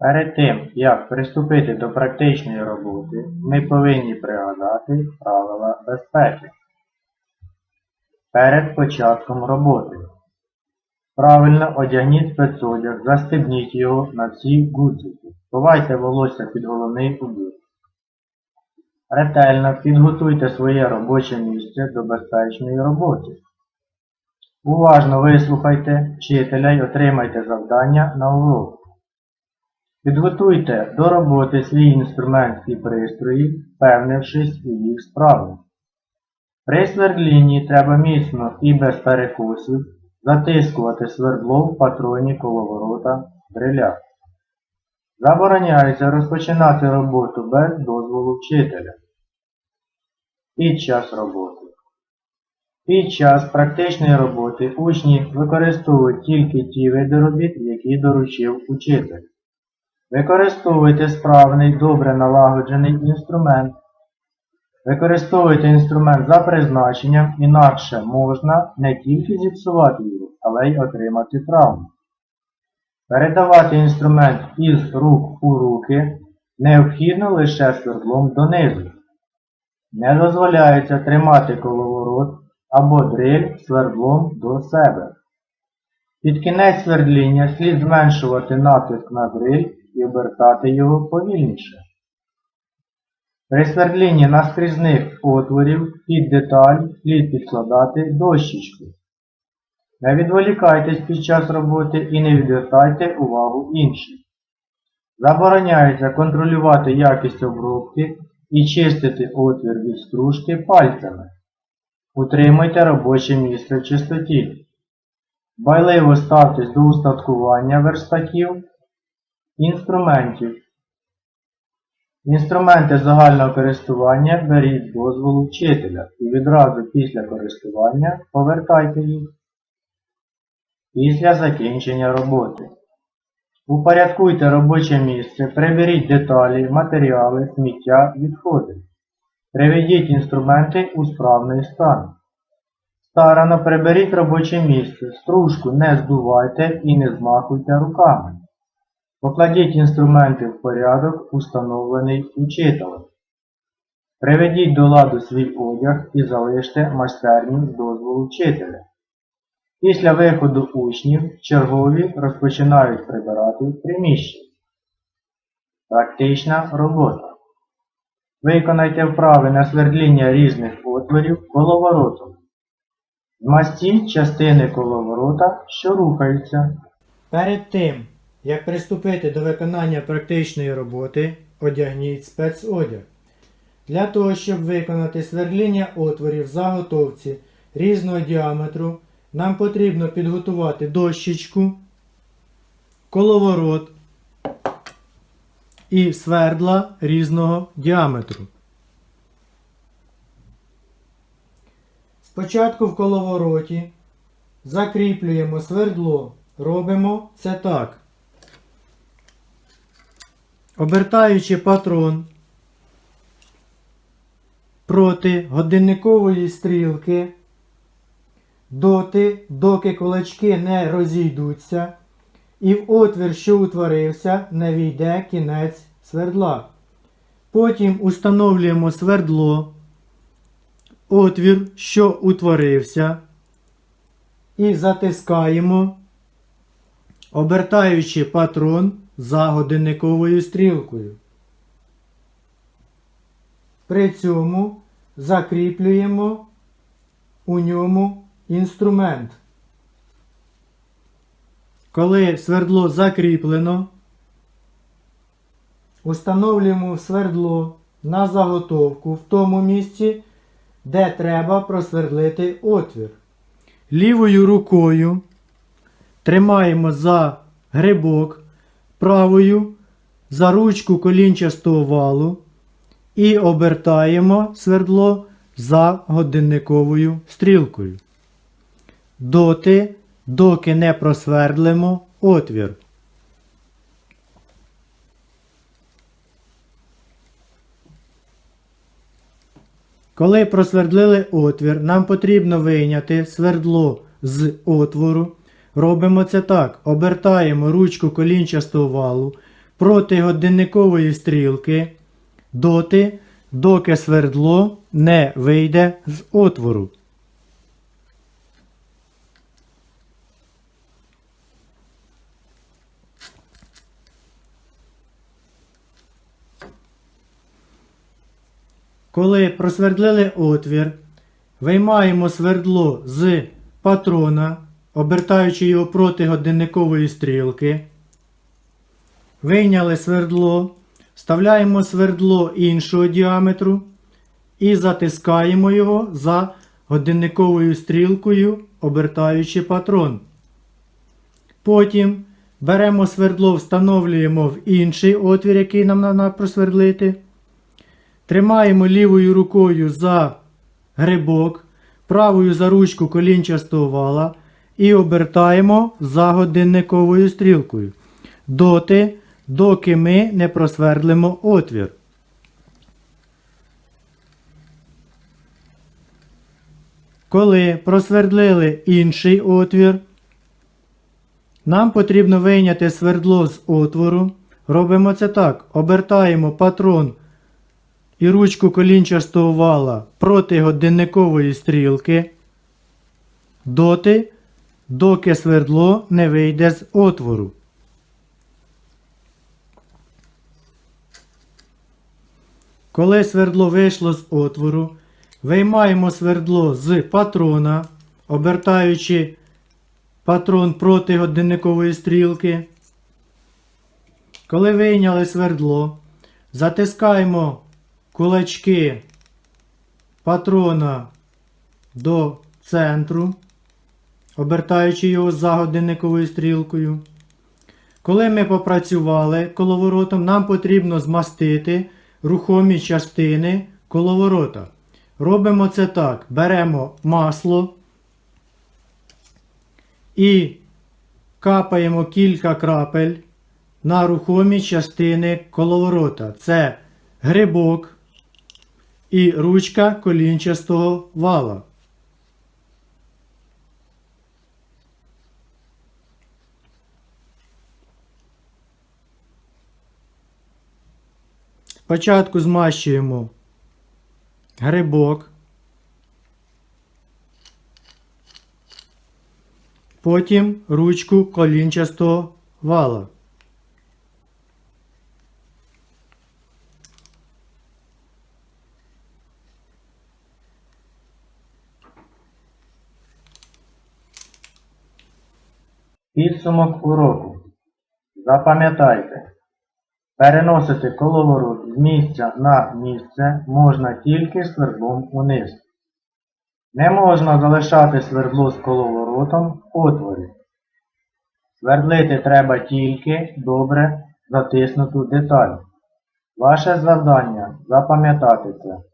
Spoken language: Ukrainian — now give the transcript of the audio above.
Перед тим, як приступити до практичної роботи, ми повинні пригадати правила безпеки. Перед початком роботи. Правильно одягніть спецодяг, застебніть його на всі гудзики. Ховайте волосся під головний убір. Ретельно підготуйте своє робоче місце до безпечної роботи. Уважно вислухайте вчителя й отримайте завдання на урок. Підготуйте до роботи свій інструмент і пристрої, впевнившись у їх справі. При свердлінні треба міцно і без перекусів затискувати свердло в патроні коловорота дриля. Забороняється розпочинати роботу без дозволу вчителя. Під час роботи. Під час практичної роботи учні використовують тільки ті види робіт, які доручив учитель. Використовуйте справний, добре налагоджений інструмент. Використовуйте інструмент за призначенням, інакше можна не тільки зіпсувати його, але й отримати травму. Передавати інструмент із рук у руки необхідно лише свердлом донизу. Не дозволяється тримати коловорот або дриль свердлом до себе. Під кінець свердління слід зменшувати натиск на дриль і обертати його повільніше. При свердлінні наскрізних отворів під деталь слід підкладати дощечку. Не відволікайтесь під час роботи і не відвертайте увагу інших. Забороняється контролювати якість обробки і чистити отвір від стружки пальцями. Утримуйте робоче місце в чистоті. Байливо ставтесь до устаткування верстаків, інструментів. Інструменти загального користування беріть дозволу вчителя і відразу після користування повертайте їх. Після закінчення роботи. Упорядкуйте робоче місце, приберіть деталі, матеріали, сміття, відходи. Приведіть інструменти у справний стан. Старано приберіть робоче місце, стружку не здувайте і не змахуйте руками. Покладіть інструменти в порядок, установлений учителем. Приведіть до ладу свій одяг і залиште майстерню з дозволу вчителя. Після виходу учнів чергові розпочинають прибирати приміщення. Практична робота. Виконайте вправи на свердління різних отворів коловоротом. Змастіть частини коловорота, що рухаються. Перед тим, як приступити до виконання практичної роботи, одягніть спецодяг. Для того, щоб виконати свердління отворів в заготовці різного діаметру, нам потрібно підготувати дощечку, коловорот і свердла різного діаметру. Спочатку в коловороті закріплюємо свердло. Робимо це так. Обертаючи патрон проти годинникової стрілки, доти, доки кулачки не розійдуться, і в отвір, що утворився, не війде кінець свердла. Потім установлюємо свердло, отвір, що утворився, і затискаємо, обертаючи патрон за годинниковою стрілкою. При цьому закріплюємо у ньому інструмент. Коли свердло закріплено, установлюємо свердло на заготовку в тому місці, де треба просвердлити отвір. Лівою рукою тримаємо за грибок, правою за ручку колінчастого валу і обертаємо свердло за годинниковою стрілкою. Доти, доки не просвердлимо отвір. Коли просвердлили отвір, нам потрібно вийняти свердло з отвору. Робимо це так: обертаємо ручку колінчастого валу проти годинникової стрілки. Доти, доки свердло не вийде з отвору. Коли просвердлили отвір, виймаємо свердло з патрона, обертаючи його проти годинникової стрілки. Вийняли свердло, вставляємо свердло іншого діаметру і затискаємо його за годинниковою стрілкою, обертаючи патрон. Потім беремо свердло, встановлюємо в інший отвір, який нам треба просвердлити. Тримаємо лівою рукою за грибок, правою за ручку колінчастого вала і обертаємо за годинниковою стрілкою. Доти, доки ми не просвердлимо отвір. Коли просвердлили інший отвір, нам потрібно вийняти свердло з отвору. Робимо це так: обертаємо патрон і ручку колінчастого вала проти годинникової стрілки, доти, доки свердло не вийде з отвору. Коли свердло вийшло з отвору, виймаємо свердло з патрона, обертаючи патрон проти годинникової стрілки. Коли вийняли свердло, затискаємо кулачки патрона до центру, обертаючи його за годинниковою стрілкою. Коли ми попрацювали коловоротом, нам потрібно змастити рухомі частини коловорота. Робимо це так: беремо масло і капаємо кілька крапель на рухомі частини коловорота. Це грибок і ручка колінчастого вала. Спочатку змащуємо грибок, потім ручку колінчастого вала. Підсумок уроку. Запам'ятайте, переносити коловорот з місця на місце можна тільки свердлом униз. Не можна залишати свердло з коловоротом в отворі. Свердлити треба тільки добре затиснуту деталь. Ваше завдання запам'ятати це.